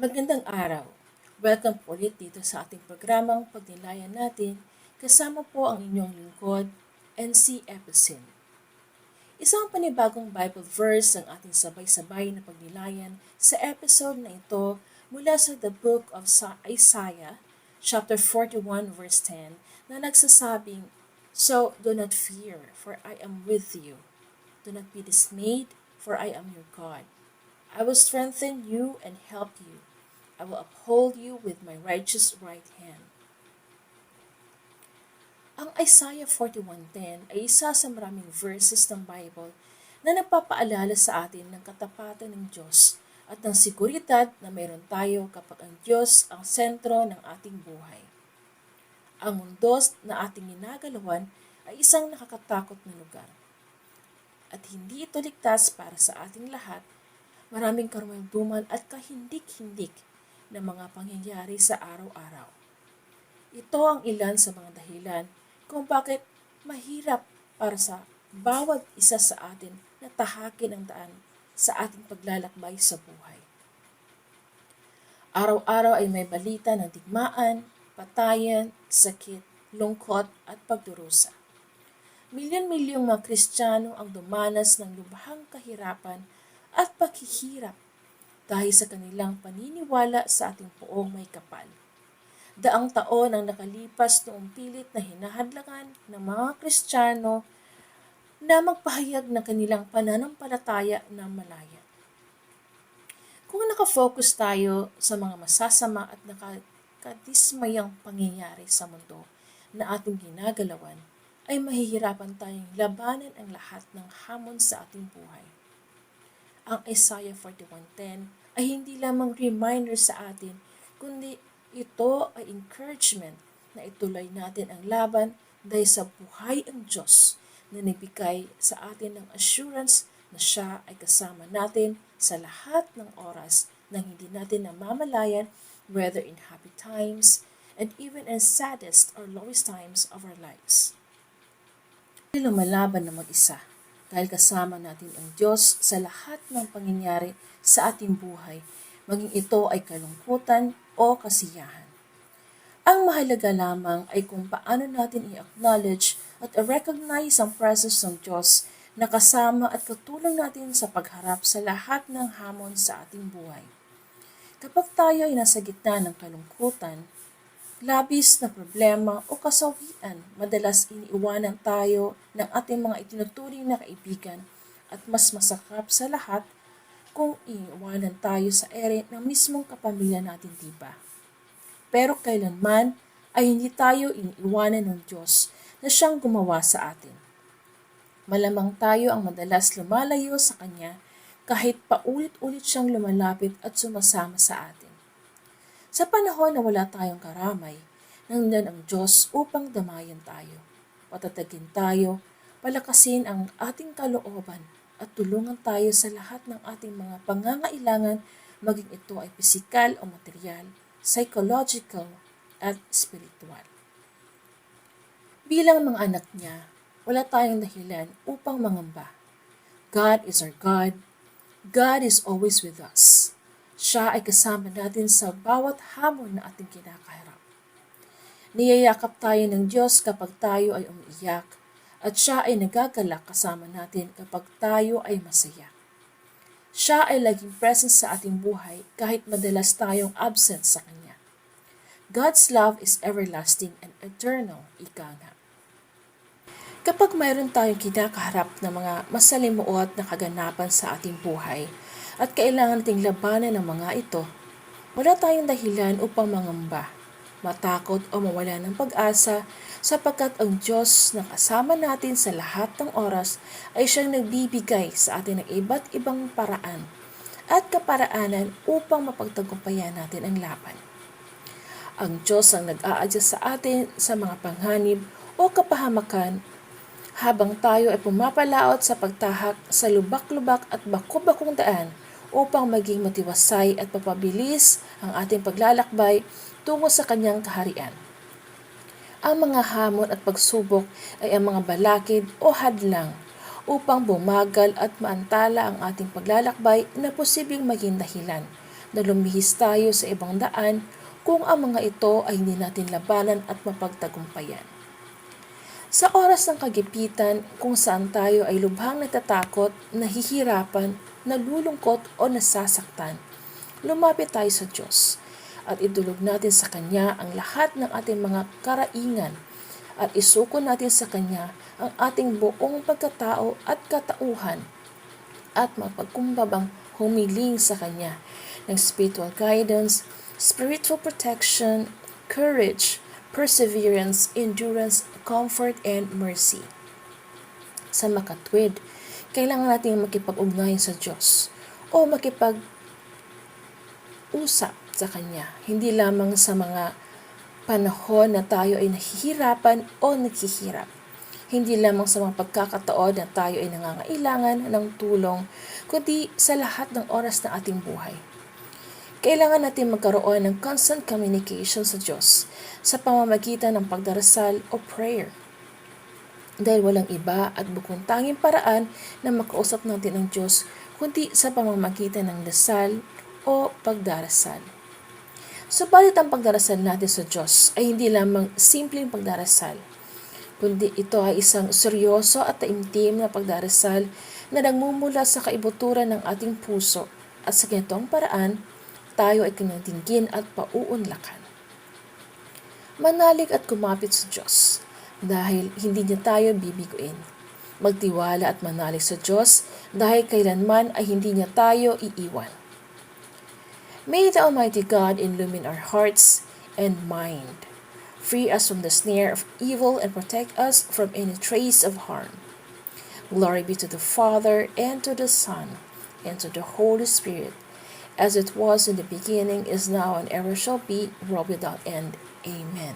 Magandang araw. Welcome po ulit dito sa ating programang Pagnilayan natin. Kasama po ang inyong lingkod, NC Epicin. Isang panibagong Bible verse ang ating sabay-sabay na pagnilayan sa episode na ito mula sa the book of Sa- Isaiah, chapter 41, verse 10, na nagsasabing, So do not fear, for I am with you. Do not be dismayed, for I am your God. I will strengthen you and help you. I will uphold you with my righteous right hand. Ang Isaiah 41.10 ay isa sa maraming verses ng Bible na nagpapaalala sa atin ng katapatan ng Diyos at ng seguridad na mayroon tayo kapag ang Diyos ang sentro ng ating buhay. Ang mundo na ating ginagalawan ay isang nakakatakot na lugar. At hindi ito ligtas para sa ating lahat maraming karumalduman at kahindik-hindik na mga pangyayari sa araw-araw. Ito ang ilan sa mga dahilan kung bakit mahirap para sa bawat isa sa atin na tahakin ang daan sa ating paglalakbay sa buhay. Araw-araw ay may balita ng digmaan, patayan, sakit, lungkot at pagdurusa. Milyon-milyong mga Kristiyano ang dumanas ng lubhang kahirapan at paghihirap dahil sa kanilang paniniwala sa ating poong may kapal. Daang taon ang nakalipas noong pilit na hinahadlangan ng mga Kristiyano na magpahayag ng kanilang pananampalataya na malaya. Kung nakafocus tayo sa mga masasama at nakakadismayang pangyayari sa mundo na ating ginagalawan, ay mahihirapan tayong labanan ang lahat ng hamon sa ating buhay ang Isaiah 41.10 ay hindi lamang reminder sa atin, kundi ito ay encouragement na ituloy natin ang laban dahil sa buhay ang Diyos na nagbigay sa atin ng assurance na siya ay kasama natin sa lahat ng oras na hindi natin namamalayan whether in happy times and even in saddest or lowest times of our lives. Lumalaban na mag-isa dahil kasama natin ang Diyos sa lahat ng pangyayari sa ating buhay, maging ito ay kalungkutan o kasiyahan. Ang mahalaga lamang ay kung paano natin i-acknowledge at i-recognize ang presence ng Diyos na kasama at katulong natin sa pagharap sa lahat ng hamon sa ating buhay. Kapag tayo ay nasa gitna ng kalungkutan, labis na problema o kasawian, madalas iniiwanan tayo ng ating mga itinuturing na kaibigan at mas masakap sa lahat kung iniiwanan tayo sa ere ng mismong kapamilya natin, diba? Pero kailanman ay hindi tayo iniiwanan ng Diyos na siyang gumawa sa atin. Malamang tayo ang madalas lumalayo sa Kanya kahit paulit-ulit siyang lumalapit at sumasama sa atin. Sa panahon na wala tayong karamay, nandyan ang Diyos upang damayan tayo. Patatagin tayo, palakasin ang ating kalooban at tulungan tayo sa lahat ng ating mga pangangailangan, maging ito ay pisikal o material, psychological, at spiritual. Bilang mga anak niya, wala tayong dahilan upang mangamba. God is our God. God is always with us. Siya ay kasama natin sa bawat hamon na ating kinakaharap. Niyayakap tayo ng Diyos kapag tayo ay umiiyak at siya ay nagagalak kasama natin kapag tayo ay masaya. Siya ay laging present sa ating buhay kahit madalas tayong absent sa Kanya. God's love is everlasting and eternal, ika nga. Kapag mayroon tayong kinakaharap na mga masalimuot na kaganapan sa ating buhay, at kailangan nating labanan ng mga ito. Wala tayong dahilan upang mangamba, matakot o mawala ng pag-asa sapagkat ang Diyos na kasama natin sa lahat ng oras ay siyang nagbibigay sa atin ng iba't ibang paraan at kaparaanan upang mapagtagumpayan natin ang laban. Ang Diyos ang nag-aadya sa atin sa mga panghanib o kapahamakan habang tayo ay pumapalaot sa pagtahak sa lubak-lubak at baku-bakong daan upang maging matiwasay at papabilis ang ating paglalakbay tungo sa kanyang kaharian. Ang mga hamon at pagsubok ay ang mga balakid o hadlang upang bumagal at maantala ang ating paglalakbay na posibleng maging dahilan na lumihis tayo sa ibang daan kung ang mga ito ay hindi natin labanan at mapagtagumpayan. Sa oras ng kagipitan kung saan tayo ay lubhang natatakot, nahihirapan, nalulungkot o nasasaktan, lumapit tayo sa Diyos at idulog natin sa Kanya ang lahat ng ating mga karaingan at isuko natin sa Kanya ang ating buong pagkatao at katauhan at mapagkumbabang humiling sa Kanya ng spiritual guidance, spiritual protection, courage, perseverance, endurance, comfort, and mercy. Sa makatwid, kailangan natin makipag-ugnayan sa Diyos o makipag usap sa Kanya, hindi lamang sa mga panahon na tayo ay nahihirapan o naghihirap. Hindi lamang sa mga pagkakataon na tayo ay nangangailangan ng tulong, kundi sa lahat ng oras ng ating buhay. Kailangan natin magkaroon ng constant communication sa Diyos sa pamamagitan ng pagdarasal o prayer. Dahil walang iba at bukong tanging paraan na makausap natin ang Diyos kundi sa pamamagitan ng dasal o pagdarasal. Subalit ang pagdarasal natin sa Diyos ay hindi lamang simpleng pagdarasal, kundi ito ay isang seryoso at taimtim na pagdarasal na nagmumula sa kaibuturan ng ating puso at sa ganitong paraan, tayo ay kinatinggin at pauunlakan. Manalig at kumapit sa Diyos dahil hindi niya tayo bibiguin. Magtiwala at manalig sa Diyos dahil kailanman ay hindi niya tayo iiwan. May the Almighty God illumine our hearts and mind, free us from the snare of evil, and protect us from any trace of harm. Glory be to the Father, and to the Son, and to the Holy Spirit, as it was in the beginning, is now, and ever shall be, world without end. Amen.